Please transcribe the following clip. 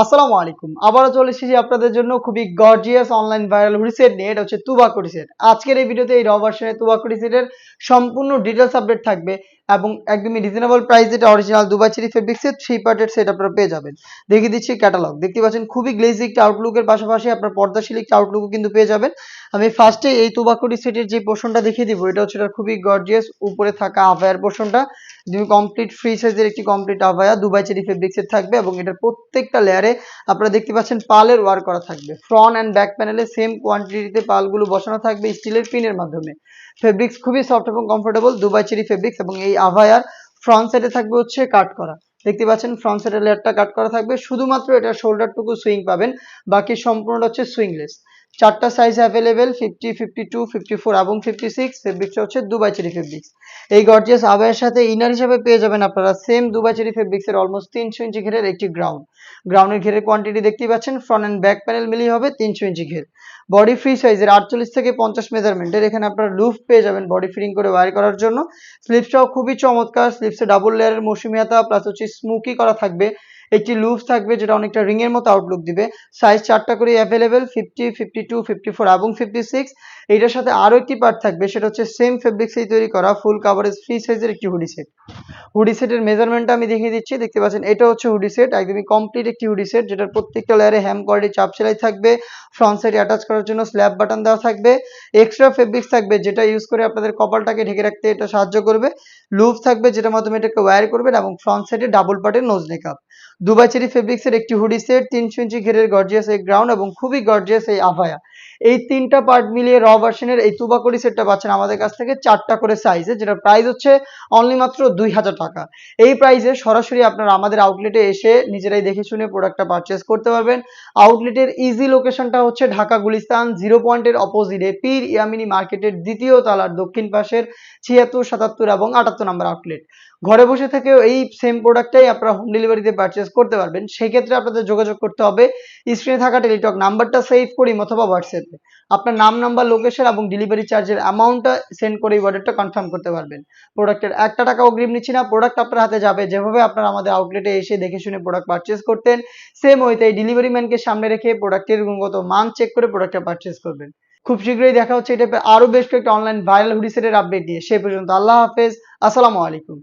আসসালামু আলাইকুম। আবারও চলে এসেছি আপনাদের জন্য খুবই gorgeous online viral hoodie set নিয়ে। এটা হচ্ছে তুবাকুড়ি সেট আজকের এই ভিডিওতে এই র ভার্সনের তুবাকুড়ি সেটের সম্পূর্ণ ডিটেলস আপডেট থাকবে। এবং একদমই রিজনেবল প্রাইস এটা অরিজিনাল দুবাই চেরি ফেব্রিক্সের থ্রি পার্টের সেট আপনারা পেয়ে যাবেন। দেখিয়ে দিচ্ছি ক্যাটালগ দেখতে পাচ্ছেন খুবই গ্লেজি আউটলুকের পাশাপাশি আপনার পর্দাশীল একটা আউটলুকও কিন্তু পেয়ে যাবেন। আমি ফার্স্টে এই তুবাকুড়ি সেটের যে পোর্শনটা দেখিয়ে দিব, এটা হচ্ছে খুবই গর্জিয়াস উপরে থাকা আভায়ার পোর্শনটা তুমি কমপ্লিট ফ্রি সাইজের একটি কমপ্লিট আভায়া দুবাই চেরি ফেব্রিক্সের থাকবে এবং এটার প্রত্যেকটা লেয়ারে আপনারা দেখতে পাচ্ছেন পালের ওয়ার করা থাকবে। ফ্রন্ট অ্যান্ড ব্যাক প্যানেলে সেম কোয়ান্টিটিতে পালগুলো বসানো থাকবে স্টিলের পিনের মাধ্যমে। ফেব্রিক্স খুবই সফট এবং কমফোর্টেবল দুবাই চেরি ফেব্রিক্স এবং এই আভায়ার ফ্রন্ট সাইডে থাকবে হচ্ছে কাট করা। দেখতে পাচ্ছেন ফ্রন্ট সাইডের লেয়ারটা কাট করা থাকবে। শুধুমাত্র এটা শোল্ডারটুকু সুইং পাবেন, বাকি সম্পূর্ণটা হচ্ছে সুইংলেস চারটা size available fifty fifty two fifty four এবং ফিফটি সিক্স ফেব্রিক্সটা হচ্ছে দুবাই চেরি ফেব্রিক্স এই গর্জিয়াস আবায়ের সাথে ইনার হিসাবে পেয়ে যাবেন আপনারা সেম দুবাই চেরি ফেব্রিক্সের অলমোস্ট তিনশো ইঞ্চি ঘেরের একটি গ্রাউন্ড গ্রাউন্ডের ঘেরের কোয়ান্টিটি দেখতেই পাচ্ছেন ফ্রন্ট অ্যান্ড ব্যাক প্যানেল মিলিয়ে হবে তিনশো ইঞ্চি ঘের। বডি ফ্রি সাইজের আটচল্লিশ থেকে পঞ্চাশ মেজারমেন্টের এখানে আপনারা লুফ পেয়ে যাবেন বডি ফিটিং করে ওয়ার করার জন্য। স্লিপসটাও খুবই চমৎকার স্লিপসে ডাবল লেয়ারের মৌসুমিয়াতা প্লাস হচ্ছে স্মুকি করা থাকবে। একটি লুফ থাকবে যেটা অনেকটা রিং এর মতো আউটলুক দিবে। সাইজ চারটা করে available fifty fifty two fifty four এবং ফিফটি সিক্স এইটার সাথে আরও একটি পার্ট থাকবে, সেটা হচ্ছে সেম ফেব্রিক্সেই তৈরি করা ফুল কাভারেজ ফ্রি সাইজের একটি হুডি সেট হুডি সেটের মেজারমেন্টটা আমি দেখিয়ে দিচ্ছি, দেখতে পাচ্ছেন, এটা হচ্ছে হুডি সেট একদমই কমপ্লিট একটি হুডি সেট যেটার প্রত্যেকটা লেয়ারে হ্যাম কোয়ালিটি চাপ সেলাই থাকবে। ফ্রন্ট সাইডে অ্যাটাচ করার জন্য স্ল্যাব বাটন দেওয়া থাকবে। এক্সট্রা ফেব্রিক্স থাকবে, যেটা ইউজ করে আপনাদের কপালটাকে ঢেকে রাখতে এটা সাহায্য করবে। লুপ থাকবে, যেটার মাধ্যমে এটাকে ওয়্যার করবেন এবং ফ্রন্ট সাইডে ডাবল পার্টের নোজ মেকআপ দুবাই চেরি ফেব্রিক্সের একটি হুডি সেট, তিনশো ইঞ্চি ঘেরের গর্জিয়াস এই গ্রাউন্ড এবং খুবই গর্জিয়াস এই আভায়া। এই তিনটা পার্ট মিলিয়ে র ভার্সনের এই তুবাকড়ি সেটটা পাচ্ছেন আমাদের কাছ থেকে চারটা করে সাইজে যেটা প্রাইস হচ্ছে অনলি মাত্র দুই হাজার টাকা। এই প্রাইসে সরাসরি আপনারা আমাদের আউটলেটে এসে নিজেরাই দেখে শুনে প্রোডাক্টটা পারচেস করতে পারবেন। আউটলেটের ইজি লোকেশনটা হচ্ছে ঢাকা গুলিস্তান জিরো পয়েন্টের অপোজিটে পীর ইয়ামিনী মার্কেটের দ্বিতীয় তলার দক্ষিণ পাশের ছিয়াত্তর, সাতাত্তর এবং আটাত্তর নাম্বার আউটলেট ঘরে বসে থেকেও এই সেম প্রোডাক্টটাই আপনারা হোম ডেলিভারিতে পারচেস করতে পারবেন। সেক্ষেত্রে আপনাদের যোগাযোগ করতে হবে স্ক্রিনে থাকা টেলিটক নাম্বারটা সেভ করি অথবা হোয়াটসঅ্যাপে আপনার নাম নাম্বার লোকেশন এবং ডেলিভারি চার্জের অ্যামাউন্টটা সেন্ড করে এই অর্ডারটা কনফার্ম করতে পারবেন। প্রোডাক্টের একটা টাকা অগ্রিম নিচ্ছি না প্রোডাক্ট আপনার হাতে যাবে। যেভাবে আপনারা আমাদের আউটলেটে এসে দেখে শুনে প্রোডাক্ট পারচেস করতেন সেম ওইতে এই ডেলিভারি ম্যানকে সামনে রেখে প্রোডাক্টের গুণগত মান চেক করে প্রোডাক্টটা পারচেস করবেন। খুব শীঘ্রই দেখা হচ্ছে এটা আরও বেশ কয়েকটা অনলাইন ভাইরাল হুডি সেটের আপডেট নিয়ে। সে পর্যন্ত আল্লাহ হাফেজ। আসসালামু আলাইকুম।